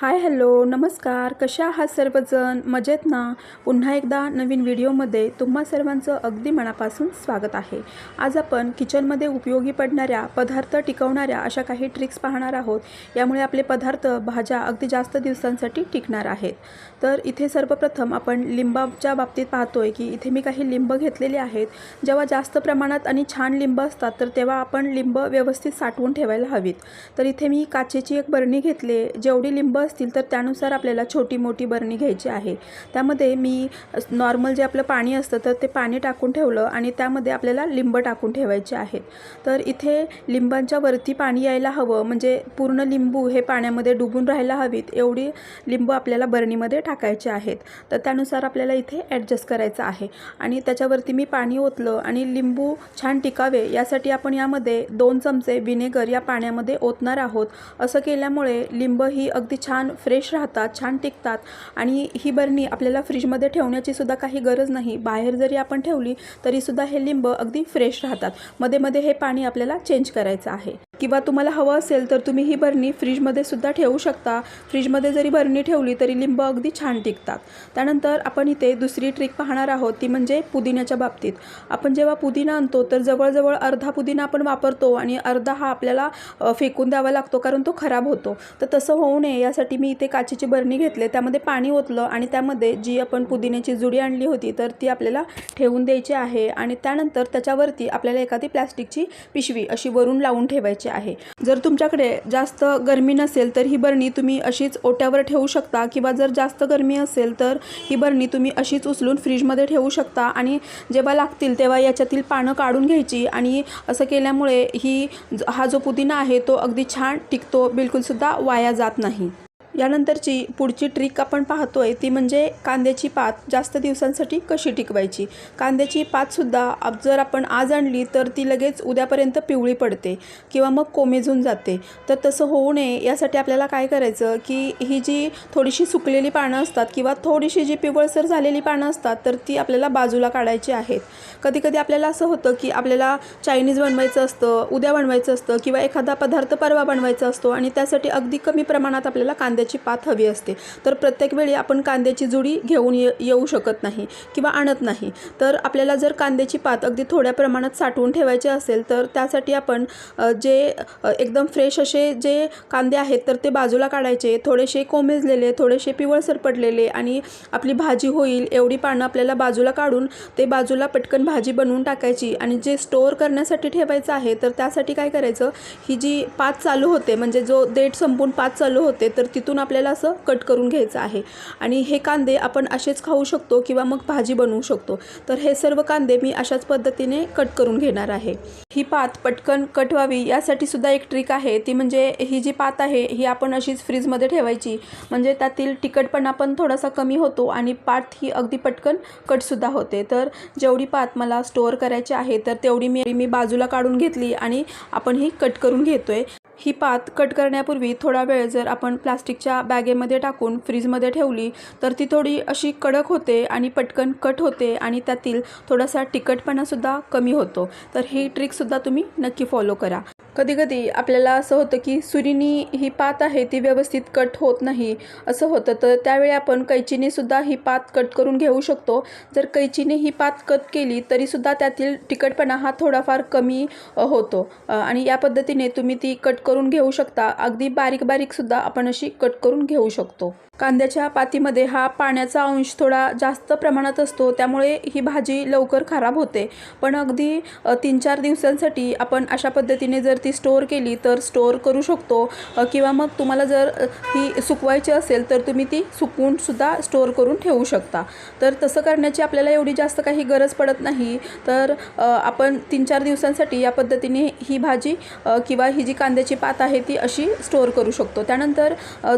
Hi hello नमस्कार. कशा आहात सर्वजण? मजेत ना? पुन्हा एकदा नवीन व्हिडिओमध्ये तुम्हा सर्वांचं अगदी मनापासून स्वागत आहे. आज आपण किचनमध्ये उपयोगी पडणाऱ्या पदार्थ टिकवणाऱ्या अशा काही ट्रिक्स पाहणार आहोत. यामुळे आपले पदार्थ भाज्या अगदी जास्त दिवसांसाठी टिकणार आहेत. तर इथे सर्वप्रथम आपण लिंबाच्या बाबतीत पाहतोय की इथे मी काही लिंब घेतलेले आहेत. जेव्हा जास्त प्रमाणात आणि छान लिंब असतात तर तेव्हा आपण लिंब व्यवस्थित साठवून ठेवायला हवीत. तर इथे मी काचेची एक बरणी घेतली जेवढी लिंब असतील तर त्यानुसार आपल्याला छोटी मोठी बरणी घ्यायची आहे. त्यामध्ये मी नॉर्मल जे आपलं पाणी असतं तर ते पाणी टाकून ठेवलं आणि त्यामध्ये आपल्याला लिंब टाकून ठेवायचे आहेत. तर इथे लिंबांच्या वरती पाणी यायला हवं म्हणजे पूर्ण लिंबू हे पाण्यामध्ये डुबून राहायला हवीत एवढी लिंबू आपल्याला बरणीमध्ये टाकायचे आहेत. तर त्यानुसार आपल्याला इथे ॲडजस्ट करायचं आहे. आणि त्याच्यावरती मी पाणी ओतलं आणि लिंबू छान टिकावे यासाठी आपण यामध्ये दोन चमचे विनेगर या पाण्यामध्ये ओतणार आहोत. असं केल्यामुळे लिंब ही अगदी छान छान फ्रेश राहतात छान टिकतात. आणि ही बरणी आपल्याला फ्रीजमध्ये ठेवण्याची सुद्धा काही गरज नाही. बाहेर जरी आपण ठेवली तरीसुद्धा हे लिंब अगदी फ्रेश राहतात. मध्ये मध्ये हे पाणी आपल्याला चेंज करायचं आहे. किंवा तुम्हाला हवं असेल तर तुम्ही ही बरणी फ्रीजमध्ये सुद्धा ठेवू शकता. फ्रीजमध्ये जरी बरणी ठेवली तरी लिंब अगदी छान टिकतात. त्यानंतर आपण इथे दुसरी ट्रिक पाहणार आहोत ती म्हणजे पुदिन्याच्या बाबतीत. आपण जेव्हा पुदिना आणतो तर जवळजवळ अर्धा पुदिना आपण वापरतो आणि अर्धा हा आपल्याला फेकून द्यावा लागतो कारण तो खराब होतो. तर तसं होऊ नये यासाठी मी इथे काचेची बरणी घेतले. त्यामध्ये पाणी ओतलं आणि त्यामध्ये जी आपण पुदिन्याची जुडी आणली होती तर ती आपल्याला ठेवून द्यायची आहे आणि त्यानंतर त्याच्यावरती आपल्याला एखादी प्लॅस्टिकची पिशवी अशी वरून लावून ठेवायची आहे. जर तुमच्याकडे जास्त गरमी नसेल तर ही बरणी तुम्ही अशीच ओट्यावर ठेवू शकता किंवा जर जास्त गरमी असेल तर ही बरणी तुम्ही अशीच उचलून फ्रीजमध्ये ठेवू शकता आणि जेव्हा लागतील तेव्हा याच्यातील पानं काढून घ्यायची आणि असं केल्यामुळे ही हा जो पुदिना आहे तो अगदी छान टिकतो बिलकुलसुद्धा वाया जात नाही. यानंतरची पुढची ट्रिक आपण पाहतो आहे ती म्हणजे कांद्याची पात जास्त दिवसांसाठी कशी टिकवायची? कांद्याची पातसुद्धा जर आपण आज आणली तर ती लगेच उद्यापर्यंत पिवळी पडते किंवा मग कोमेजून जाते. तर तसं होऊ नये. यासाठी आपल्याला काय करायचं की ही जी थोडीशी सुकलेली पानं असतात किंवा थोडीशी जी पिवळसर झालेली पानं असतात तर ती आपल्याला बाजूला काढायची आहेत. कधीकधी आपल्याला असं होतं की आपल्याला चायनीज बनवायचं असतं उद्या बनवायचं असतं किंवा एखादा पदार्थ परवा बनवायचा असतो आणि त्यासाठी अगदी कमी प्रमाणात आपल्याला कांद्याची पात हवी असते. तर प्रत्येक वेळी आपण कांद्याची जुडी घेऊन ये येऊ शकत नाही किंवा आणत नाही. तर आपल्याला जर कांद्याची पात अगदी थोड्या प्रमाणात साठवून ठेवायची असेल तर त्यासाठी आपण जे एकदम फ्रेश असे जे कांदे आहेत तर ते बाजूला काढायचे. थोडेसे कोमेजलेले थोडेसे पिवळसर पडलेले आणि आपली भाजी होईल एवढी पानं आपल्याला बाजूला काढून ते बाजूला पटकन भाजी बनवून टाकायची आणि जे स्टोअर करण्यासाठी ठेवायचं आहे तर त्यासाठी काय करायचं? ही जी पात चालू होते म्हणजे जो देठ संपून पात चालू होते तर तिथून आपल्याला असं कट करून घ्यायचं आहे. आणि हे कांदे आपण असेच खाऊ शकतो किंवा मग भाजी बनवू शकतो. तर हे सर्व कांदे मी अशाच पद्धतीने कट करून घेणार आहे. ही पात पटकन कट व्हावी यासाठी सुद्धा एक ट्रिक आहे. ती म्हणजे ही जी पात आहे ही आपण अशीच फ्रीजमध्ये ठेवायची. म्हणजे त्यातील तिखटपणा पण थोडासा कमी होतो आणि पात ही अगदी पटकन कटसुद्धा होते. तर जेवढी पात मला स्टोअर करायची आहे तर तेवढी मी मी बाजूला काढून घेतली आणि आपण ही कट करून घेतोय. ही पात कट करण्यापूर्वी थोडा वेळ जर आपण प्लास्टिकच्या बॅगेमध्ये टाकून फ्रीजमध्ये ठेवली तर ती थोडी अशी कडक होते आणि पटकन कट होते आणि त्यातील थोडासा तिखटपणासुद्धा कमी होतो. तर ही ट्रिकसुद्धा तुम्ही नक्की फॉलो करा. कधीकधी आपल्याला असं होतं की सुरीनी ही पात आहे ती व्यवस्थित कट होत नाही असं होतं. तर त्यावेळी आपण कैचीनेसुद्धा ही पात कट करून घेऊ शकतो. जर कैचीने ही पात कट केली तरीसुद्धा त्यातील तिखटपणा हा थोडाफार कमी होतो. आणि या पद्धतीने तुम्ही ती कट करून घेऊ शकता. अगदी बारीक बारीकसुद्धा आपण अशी कट करून घेऊ शकतो. कांद्याच्या पातीमध्ये हा पाण्याचा अंश थोडा जास्त प्रमाणात असतो त्यामुळे ही भाजी लवकर खराब होते. पण अगदी तीन चार दिवसांसाठी आपण अशा पद्धतीने जर ती स्टोअर केली तर स्टोअर करू शकतो. किंवा मग तुम्हाला जर ती ही सुकवायची असेल तर तुम्ही ती सुकवूनसुद्धा स्टोअर करून ठेवू शकता. तर तसं करण्याची आपल्याला एवढी जास्त काही गरज पडत नाही. तर आपण तीन चार दिवसांसाठी या पद्धतीने ही भाजी किंवा ही जी कांद्याची पात आहे ती अशी स्टोअर करू शकतो. त्यानंतर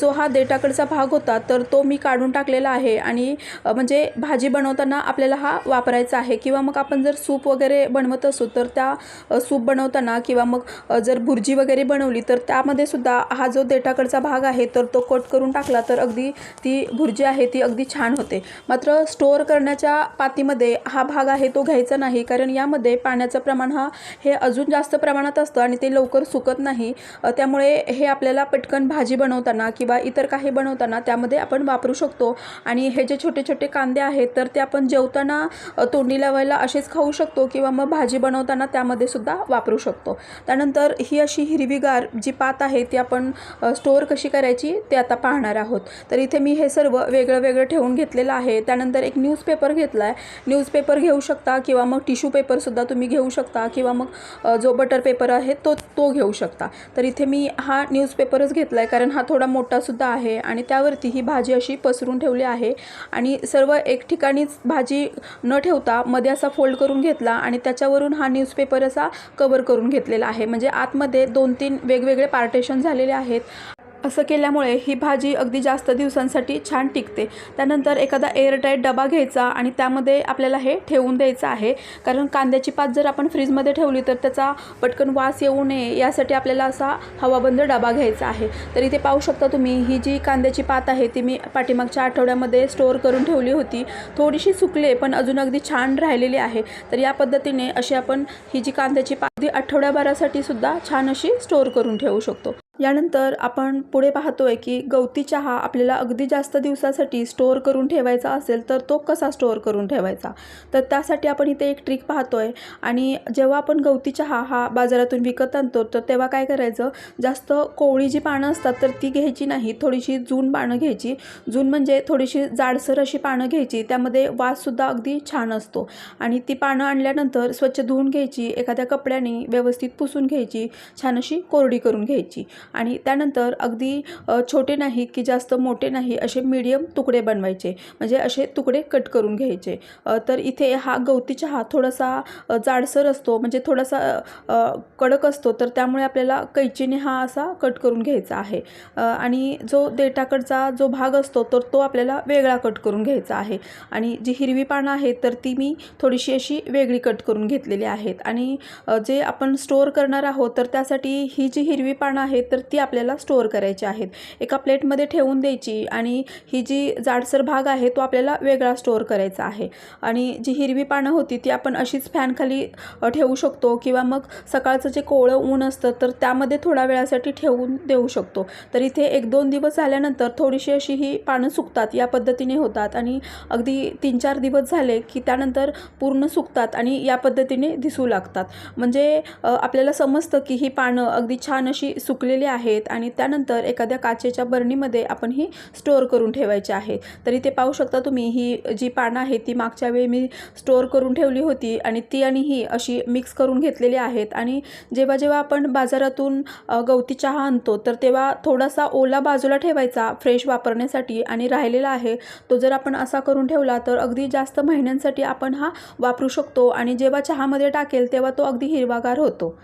जो हा देटाकडचा भाग होता होता तर तो मी काढून टाकलेला आहे. आणि म्हणजे भाजी बनवताना आपल्याला हा वापरायचा आहे. किंवा मग आपण जर सूप वगैरे बनवत असू तर त्या सूप बनवताना किंवा मग जर भुर्जी वगैरे बनवली तर त्यामध्ये सुद्धा हा जो देठाकडचा भाग आहे तर तो कट करून टाकला तर अगदी ती भुर्जी आहे ती अगदी छान होते. मात्र स्टोअर करण्याच्या पातीमध्ये हा भाग आहे तो घ्यायचा नाही. कारण यामध्ये पाण्याचं प्रमाण हा हे अजून जास्त प्रमाणात असतं आणि ते लवकर सुकत नाही. त्यामुळे हे आपल्याला पटकन भाजी बनवताना किंवा इतर काही बनवताना त्या त्यामध्ये आपण वापरू शकतो. आणि हे जे छोटे छोटे कांदे आहेत तर ते आपण जेवताना तोंडी लावायला असेच खाऊ शकतो किंवा मग भाजी बनवताना त्यामध्ये सुद्धा वापरू शकतो. त्यानंतर ही अशी हिरवीगार जी पात आहे ती आपण स्टोअर कशी करायची ते आता पाहणार आहोत. तर इथे मी हे सर्व वेगळं वेगळं ठेवून घेतलेलं आहे. त्यानंतर एक न्यूजपेपर घेतला आहे न्यूजपेपर घेऊ शकता किंवा मग टिश्यू पेपरसुद्धा तुम्ही घेऊ शकता किंवा मग जो बटर पेपर आहे तो तो घेऊ शकता. तर इथे मी हा न्यूजपेपरच घेतला आहे कारण हा थोडा मोठासुद्धा आहे आणि त्यावर त्यावरती ही भाजी अशी पसरून ठेवली आहे. आणि सर्व एक ठिकाणीच भाजी न ठेवता मध्ये असा फोल्ड करून घेतला आणि त्याच्यावरून हा न्यूजपेपर असा कवर करून घेतलेला आहे. म्हणजे आतमध्ये दोन तीन वेगवेगळे पार्टेशन झालेले आहेत. असं केल्यामुळे ही भाजी अगदी जास्त दिवसांसाठी छान टिकते. त्यानंतर एखादा एअरटाईट डबा घ्यायचा आणि त्यामध्ये आपल्याला हे ठेवून द्यायचं आहे. कारण कांद्याची पात जर आपण फ्रीजमध्ये ठेवली तर त्याचा पटकन वास येऊ नये यासाठी आपल्याला असा हवाबंद डबा घ्यायचा आहे. तर इथे पाहू शकता तुम्ही ही जी कांद्याची पात आहे ती मी पाठीमागच्या आठवड्यामध्ये स्टोअर करून ठेवली होती. थोडीशी सुकले पण अजून अगदी छान राहिलेली आहे. तर या पद्धतीने अशी आपण ही जी कांद्याची पात आठवड्याभरासाठी सुद्धा छान अशी स्टोअर करून ठेवू शकतो. यानंतर आपण पुढे पाहतोय की गवती चहा आपल्याला अगदी जास्त दिवसासाठी स्टोअर करून ठेवायचा असेल तर तो कसा स्टोअर करून ठेवायचा? तर त्यासाठी आपण इथे एक ट्रिक पाहतोय. आणि जेव्हा आपण गवती चहा हा बाजारातून विकत आणतो तर तेव्हा काय करायचं? जास्त कोवळी जी पानं असतात तर ती घ्यायची नाही. थोडीशी जून पानं घ्यायची. जून म्हणजे थोडीशी जाडसर अशी पानं घ्यायची. त्यामध्ये वाससुद्धा अगदी छान असतो. आणि ती पानं आणल्यानंतर स्वच्छ धुवून घ्यायची. एखाद्या कपड्याने व्यवस्थित पुसून घ्यायची. छान अशी कोरडी करून घ्यायची. आणि त्यानंतर अगदी छोटे नाही की जास्त मोठे नाही असे मीडियम तुकडे बनवायचे. म्हणजे असे तुकडे कट करून घ्यायचे. तर इथे हा गवती चहा थोडासा जाडसर असतो. म्हणजे थोडासा कडक असतो. तर त्यामुळे आपल्याला कैचीने हा असा कट करून घ्यायचा आहे. आणि जो देठाकडचा जो भाग असतो तर तो आपल्याला वेगळा कट करून घ्यायचा आहे. आणि जी हिरवी पानं आहेत तर ती मी थोडीशी अशी वेगळी कट करून घेतलेली आहेत. आणि जे आपण स्टोअर करणार आहोत तर त्यासाठी ही जी हिरवी पानं आहेत तर ती आपल्याला स्टोअर करायची आहेत. एका प्लेटमध्ये ठेवून द्यायची आणि ही जी जाडसर भाग आहे तो आपल्याला वेगळा स्टोअर करायचा आहे. आणि जी हिरवी पानं होती ती आपण अशीच फॅनखाली ठेवू शकतो किंवा मग सकाळचं जे कोवळं ऊन असतं तर त्यामध्ये थोड्या वेळासाठी ठेवून देऊ शकतो. तर इथे एक दोन दिवस झाल्यानंतर थोडीशी अशी ही पानं सुकतात या पद्धतीने होतात आणि अगदी तीन चार दिवस झाले की त्यानंतर पूर्ण सुकतात आणि या पद्धतीने दिसू लागतात. म्हणजे आपल्याला समजतं की ही पानं अगदी छान अशी सुकलेली आहेत आणि त्यानंतर एखाद्या काचेच्या बरणीमध्ये आपण ही स्टोअर करून ठेवायची आहे. तर इथे पाहू शकता तुम्ही ही जी पानं आहेत ती मागच्या वेळी मी स्टोअर करून ठेवली होती आणि ती आणि ही अशी मिक्स करून घेतलेली आहेत. आणि जेव्हा जेव्हा आपण बाजारातून गवती चहा आणतो तर तेव्हा थोडासा ओला बाजूला ठेवायचा फ्रेश वापरण्यासाठी आणि राहिलेला आहे. तो जर आपण असा करून ठेवला तर अगदी जास्त महिन्यांसाठी आपण हा वापरू शकतो आणि जेव्हा चहामध्ये टाकेल तेव्हा तो अगदी हिरवागार होतो.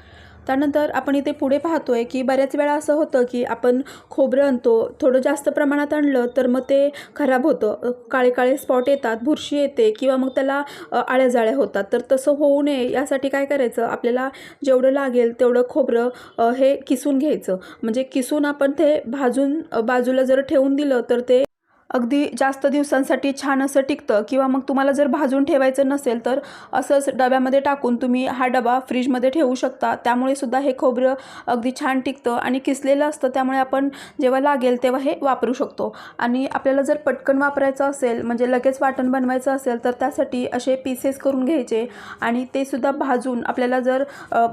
त्यानंतर आपण इथे पुढे पाहतो आहे की बऱ्याच वेळा असं होतं की आपण खोबरं आणतो थोडं जास्त प्रमाणात आणलं तर मग ते खराब होतं. काळे काळे स्पॉट येतात बुरशी येते किंवा मग त्याला आळ्या जाळ्या होतात. तर तसं होऊ नये यासाठी काय करायचं? आपल्याला जेवढं लागेल तेवढं खोबरं हे किसून घ्यायचं. म्हणजे किसून आपण ते भाजून बाजूला जर ठेवून दिलं तर ते अगदी जास्त दिवसांसाठी छान असं टिकतं. किंवा मग तुम्हाला जर भाजून ठेवायचं नसेल तर असंच डब्यामध्ये टाकून तुम्ही हा डबा फ्रीजमध्ये ठेवू शकता. त्यामुळे सुद्धा हे खोबरं अगदी छान टिकतं आणि किसलेलं असतं. त्यामुळे आपण जेव्हा लागेल तेव्हा हे वापरू शकतो. आणि आपल्याला जर पटकन वापरायचं असेल म्हणजे लगेच वाटण बनवायचं असेल तर त्यासाठी असे पीसेस करून घ्यायचे आणि ते सुद्धा भाजून आपल्याला जर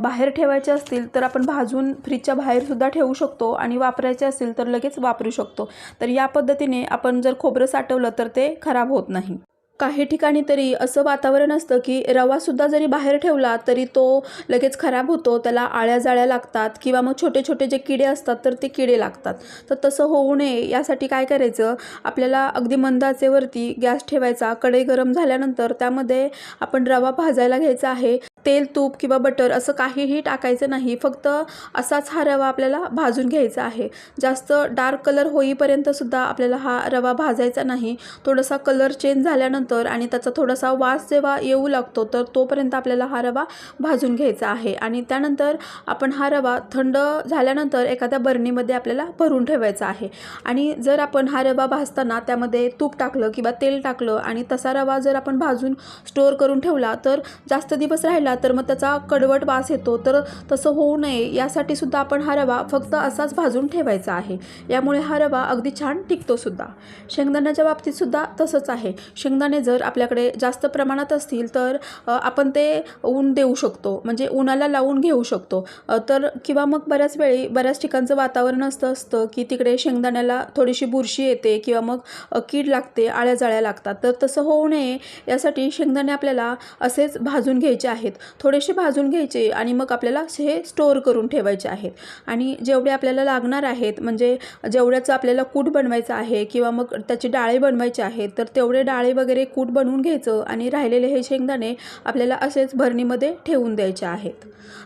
बाहेर ठेवायचे असतील तर आपण भाजून फ्रीजच्या बाहेरसुद्धा ठेवू शकतो आणि वापरायचे असेल तर लगेच वापरू शकतो. तर या पद्धतीने आपण जर खोबरं साठवलं तर ते खराब होत नाही. काही ठिकाणी तरी असं वातावरण असतं की रवासुद्धा जरी बाहेर ठेवला तरी तो लगेच खराब होतो त्याला आळ्या जाळ्या लागतात किंवा मग छोटे छोटे जे किडे असतात तर ते किडे लागतात. तर तसं होऊ नये यासाठी काय करायचं? आपल्याला अगदी मंदाचेवरती गॅस ठेवायचा कढई गरम झाल्यानंतर त्यामध्ये आपण रवा भाजायला घ्यायचा आहे. तेल तूप किंवा बटर असं काहीही टाकायचं नाही. फक्त असाच हा रवा आपल्याला भाजून घ्यायचा आहे. जास्त डार्क कलर होईपर्यंतसुद्धा आपल्याला हा रवा भाजायचा नाही. थोडासा कलर चेंज झाल्यानंतर आणि त्याचा थोडासा वास जेव्हा येऊ लागतो तर तोपर्यंत आपल्याला हा रवा भाजून घ्यायचा आहे. आणि त्यानंतर आपण हा रवा थंड झाल्यानंतर एखाद्या बरणीमध्ये आपल्याला भरून ठेवायचा आहे. आणि जर आपण हा रवा भाजताना त्यामध्ये तूप टाकलं किंवा तेल टाकलं आणि तसा रवा जर आपण भाजून स्टोअर करून ठेवला तर जास्त दिवस राहिला तर मग त्याचा कडवट वास येतो. तर तसं होऊ नये. यासाठी सुद्धा आपण हा रवा फक्त असाच भाजून ठेवायचा आहे. यामुळे हा रवा अगदी छान टिकतो सुद्धा. शेंगदाण्याच्या बाबतीत सुद्धा तसंच आहे. शेंगदाणे जर आपल्याकडे जास्त प्रमाणात असतील तर आपण ते ऊन देऊ शकतो. म्हणजे उन्हाला लावून घेऊ शकतो. तर किंवा मग बऱ्याच वेळी बऱ्याच ठिकाणचं वातावरण असतं असतं की तिकडे शेंगदाण्याला थोडीशी बुरशी येते किंवा मग कीड लागते आळ्या जाळ्या लागतात. तर तसं होऊ नये. यासाठी शेंगदाणे आपल्याला असेच भाजून घ्यायचे आहेत. थोडेसे भाजून घ्यायचे आणि मग आपल्याला हे स्टोअर करून ठेवायचे आहेत. आणि जेवढे आपल्याला लागणार आहेत म्हणजे जेवढ्याचं आपल्याला कूट बनवायचं आहे किंवा मग त्याचे डाळे बनवायचे आहेत तर तेवढे डाळे वगैरे कूट बनवून घ्यायचं आणि राहिलेले हे शेंगदाणे आपल्याला असेच भरणीमध्ये ठेवून द्यायचे आहेत.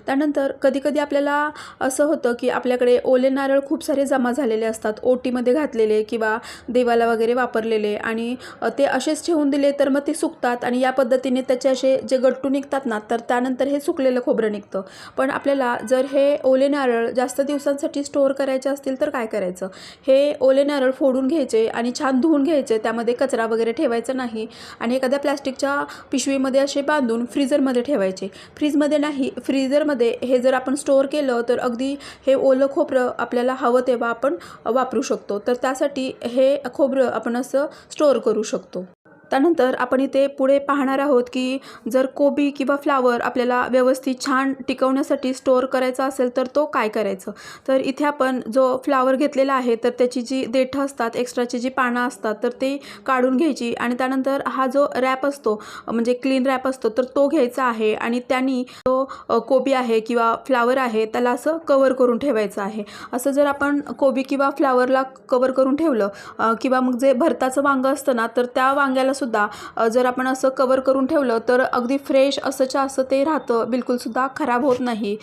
त्यानंतर कधीकधी आपल्याला असं होतं की आपल्याकडे ओले नारळ खूप सारे जमा झालेले असतात ओटीमध्ये घातलेले किंवा देवाला वगैरे वापरलेले आणि ते असेच ठेवून दिले तर मग ते सुकतात आणि या पद्धतीने त्याचे असे जे गट्टू निघतात ना तर त्यानंतर हे सुकलेलं खोबरं निघतं. पण आपल्याला जर हे ओले नारळ जास्त दिवसांसाठी स्टोअर करायचे असतील तर काय करायचं? हे ओले नारळ फोडून घ्यायचे आणि छान धुवून घ्यायचे त्यामध्ये कचरा वगैरे ठेवायचा नाही आणि एखाद्या प्लॅस्टिकच्या पिशवीमध्ये असे बांधून फ्रीजरमध्ये ठेवायचे. फ्रीजमध्ये नाही फ्रीजरमध्ये हे जर आपण स्टोअर केलं तर अगदी हे ओलं खोबरं आपल्याला हवं तेव्हा आपण वापरू शकतो. तर त्यासाठी हे खोबरं आपण असं स्टोअर करू शकतो. त्यानंतर आपण इथे पुढे पाहणार आहोत की जर कोबी किंवा फ्लावर आपल्याला व्यवस्थित छान टिकवण्यासाठी स्टोअर करायचा असेल तर तो काय करायचं? तर इथे आपण जो फ्लावर घेतलेला आहे तर त्याची जी देठं असतात एक्स्ट्राची जी पानं असतात तर ते काढून घ्यायची. आणि त्यानंतर हा जो रॅप असतो म्हणजे क्लीन रॅप असतो तर तो घ्यायचा आहे. आणि त्यांनी तो कोबी आहे किंवा फ्लावर आहे त्याला असं कवर करून ठेवायचं आहे. असं जर आपण कोबी किंवा फ्लावरला कवर करून ठेवलं किंवा मग जे भरताचं वांगं असतं ना तर त्या वांग्याला सुद्धा जर आपण असं कवर करून ठेवलं तर अगदी फ्रेश असंच्या असं ते राहतं बिलकुलसुद्धा खराब होत नाही.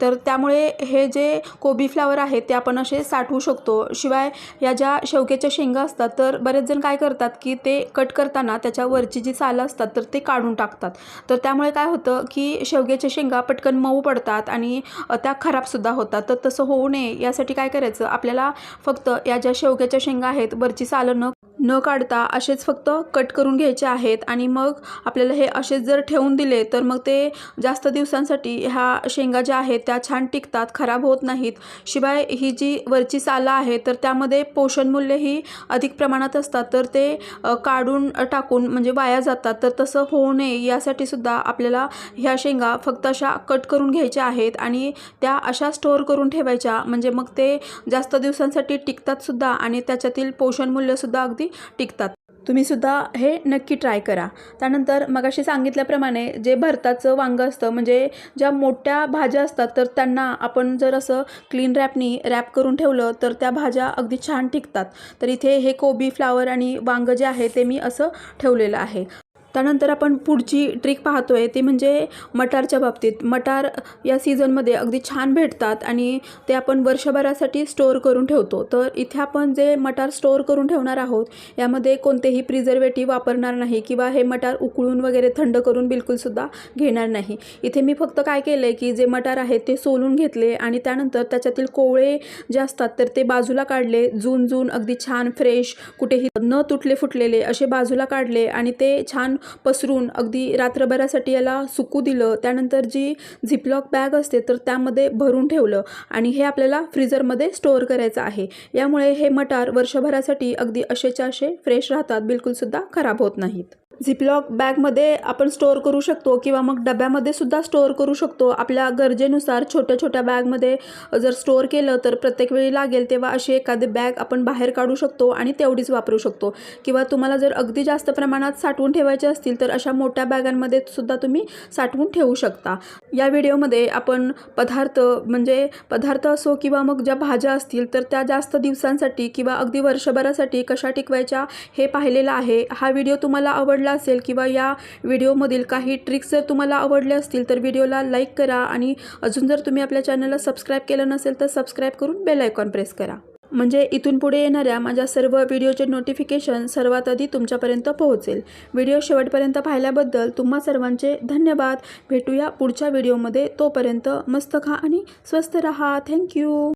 तर त्यामुळे हे जे कोबी फ्लावर आहे ते आपण असे साठवू शकतो. शिवाय या ज्या शेवग्याच्या शेंगा असतात तर बरेच जण काय करतात की ते कट करताना त्याच्यावरची जी सालं असतात तर ते काढून टाकतात. तर त्यामुळे काय होतं की शेवग्याच्या शेंगा पटकन मऊ पडतात आणि त्या खराबसुद्धा होतात. तर तसं होऊ नये. यासाठी काय करायचं? आपल्याला फक्त या ज्या शेवग्याच्या शेंगा आहेत वरची सालं न न काढता असेच फक्त कट करून घ्यायचे आहेत आणि मग आपल्याला हे असेच जर ठेवून दिले तर मग ते जास्त दिवसांसाठी ह्या शेंगा ज्या आहेत त्या छान टिकतात खराब होत नाहीत. शिवाय ही जी वरची सालं आहे तर त्यामध्ये पोषणमूल्य ही अधिक प्रमाणात असतात. तर ते काढून टाकून म्हणजे वाया जातात. तर तसं होऊ नये यासाठी सुद्धा आपल्याला ह्या शेंगा फक्त अशा कट करून घ्यायच्या आहेत आणि त्या अशा स्टोअर करून ठेवायच्या. म्हणजे मग ते जास्त दिवसांसाठी टिकतात सुद्धा आणि त्याच्यातील पोषणमूल्यसुद्धा अगदी टिकतात. तुम्ही सुद्धा हे नक्की ट्राय करा. त्यानंतर मगाशी सांगितल्याप्रमाणे जे भरताचं वांगं असतं म्हणजे ज्या मोठ्या भाज्या असतात तर त्यांना आपण जर असं क्लीन रॅपनी रॅप करून ठेवलं तर त्या भाज्या अगदी छान टिकतात. तर इथे हे कोबी फ्लावर आणि वांगं जे आहे ते मी असं ठेवलेलं आहे. त्यानंतर आपण पुढची ट्रिक पाहतोय ती म्हणजे मटारच्या बाबतीत. मटार या सीझनमध्ये अगदी छान भेटतात आणि ते आपण वर्षभरासाठी स्टोअर करून ठेवतो. तर इथे आपण जे मटार स्टोअर करून ठेवणार आहोत यामध्ये कोणतेही प्रिझर्वेटिव्ह वापरणार नाही किंवा हे मटार उकळून वगैरे थंड करून बिलकुलसुद्धा घेणार नाही. इथे मी फक्त काय केलं आहे की जे मटार आहेत ते सोलून घेतले आणि त्यानंतर त्याच्यातील कोवळे जे असतात तर ते बाजूला काढले. जून जून अगदी छान फ्रेश कुठेही न तुटले फुटलेले असे बाजूला काढले आणि ते छान पसरून अगदी रात्रभरासाठी याला सुकू दिलं. त्यानंतर जी झिपलॉक बॅग असते तर त्यामध्ये भरून ठेवलं आणि हे आपल्याला फ्रीजरमध्ये स्टोअर करायचं आहे. यामुळे हे मटार वर्षभरासाठी अगदी असेच्या असे फ्रेश राहतात बिलकुलसुद्धा खराब होत नाहीत. झिपलॉक बॅगमध्ये आपण स्टोअर करू शकतो किंवा मग डब्यामध्ये सुद्धा स्टोअर करू शकतो. आपल्या गरजेनुसार छोट्या छोट्या बॅगमध्ये जर स्टोअर केलं तर प्रत्येक वेळी लागेल तेव्हा अशी एखादी बॅग आपण बाहेर काढू शकतो आणि तेवढीच वापरू शकतो. किंवा तुम्हाला जर अगदी जास्त प्रमाणात साठवून ठेवायचे असतील तर अशा मोठ्या बॅगांमध्ये सुद्धा तुम्ही साठवून ठेवू शकता. या व्हिडिओमध्ये आपण पदार्थ म्हणजे पदार्थ असो किंवा मग ज्या भाज्या असतील तर त्या जास्त दिवसांसाठी किंवा अगदी वर्षभरासाठी कशा टिकवायच्या हे पाहिलेलं आहे. हा व्हिडिओ तुम्हाला आवडला आवडला असेल किंवा या व्हिडिओमधील काही ट्रिक्स जर तुम्हाला आवडल्या असतील तर व्हिडिओला लाईक करा आणि अजून जर तुम्ही आपल्या चॅनलला सबस्क्राईब केलं नसेल तर सबस्क्राईब करून बेल आयकॉन प्रेस करा. म्हणजे इथून पुढे येणाऱ्या माझ्या सर्व व्हिडिओचे नोटिफिकेशन सर्वात आधी तुमच्यापर्यंत पोहोचेल. व्हिडिओ शेवटपर्यंत पाहिल्याबद्दल तुम्हा सर्वांचे धन्यवाद. भेटूया पुढच्या व्हिडिओमध्ये. तोपर्यंत मस्त खा आणि स्वस्त रहा. थँक्यू